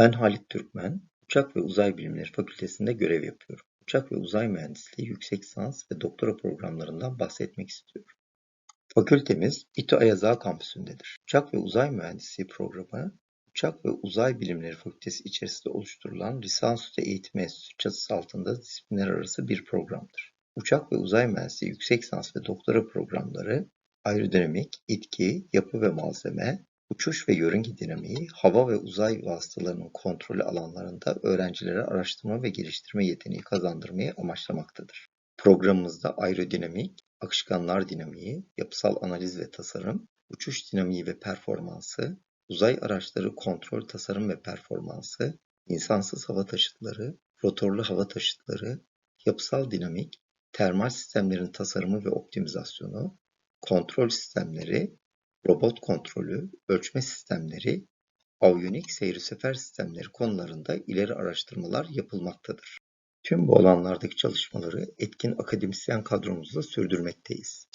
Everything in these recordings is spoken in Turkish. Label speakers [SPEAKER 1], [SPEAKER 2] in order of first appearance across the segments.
[SPEAKER 1] Ben Halit Türkmen, Uçak ve Uzay Bilimleri Fakültesi'nde görev yapıyorum. Uçak ve uzay mühendisliği yüksek lisans ve doktora programlarından bahsetmek istiyorum. Fakültemiz İTÜ Ayaza kampüsündedir. Uçak ve Uzay Mühendisliği programı, Uçak ve Uzay Bilimleri Fakültesi içerisinde oluşturulan lisansüstü eğitim enstitüsü çatısı altında disiplinler arası bir programdır. Uçak ve Uzay Mühendisliği yüksek lisans ve doktora programları aerodinamik, itki, yapı ve malzeme, uçuş ve yörünge dinamiği, hava ve uzay vasıtalarının kontrolü alanlarında öğrencilere araştırma ve geliştirme yeteneği kazandırmayı amaçlamaktadır. Programımızda aerodinamik, akışkanlar dinamiği, yapısal analiz ve tasarım, uçuş dinamiği ve performansı, uzay araçları kontrol tasarım ve performansı, insansız hava taşıtları, rotorlu hava taşıtları, yapısal dinamik, termal sistemlerin tasarımı ve optimizasyonu, kontrol sistemleri, robot kontrolü, ölçme sistemleri, avyonik seyri sefer sistemleri konularında ileri araştırmalar yapılmaktadır. Tüm bu alanlardaki çalışmaları etkin akademisyen kadromuzla sürdürmekteyiz.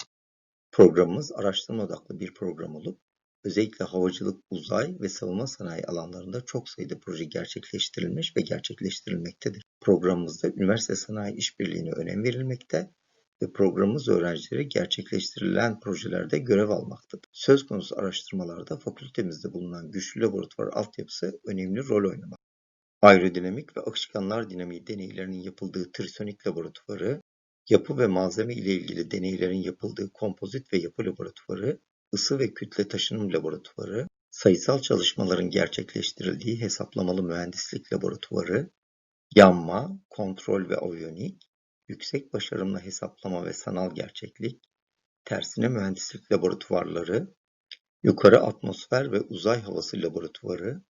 [SPEAKER 1] Programımız araştırma odaklı bir program olup, özellikle havacılık, uzay ve savunma sanayi alanlarında çok sayıda proje gerçekleştirilmiş ve gerçekleştirilmektedir. Programımızda üniversite sanayi işbirliğine önem verilmekte ve programımız öğrencileri gerçekleştirilen projelerde görev almaktadır. Söz konusu araştırmalarda fakültemizde bulunan güçlü laboratuvar altyapısı önemli rol oynamaktadır. Aerodinamik ve akışkanlar dinamiği deneylerinin yapıldığı trisonik laboratuvarı, yapı ve malzeme ile ilgili deneylerin yapıldığı kompozit ve yapı laboratuvarı, ısı ve kütle taşınım laboratuvarı, sayısal çalışmaların gerçekleştirildiği hesaplamalı mühendislik laboratuvarı, yanma, kontrol ve aviyonik, yüksek başarımlı hesaplama ve sanal gerçeklik, tersine mühendislik laboratuvarları, yukarı atmosfer ve uzay havası laboratuvarı,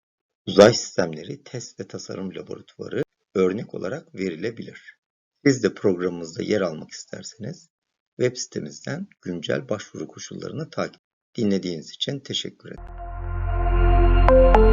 [SPEAKER 1] uzay sistemleri test ve tasarım laboratuvarı örnek olarak verilebilir. Siz de programımızda yer almak isterseniz web sitemizden güncel başvuru koşullarını takip Dinlediğiniz için teşekkür ederim.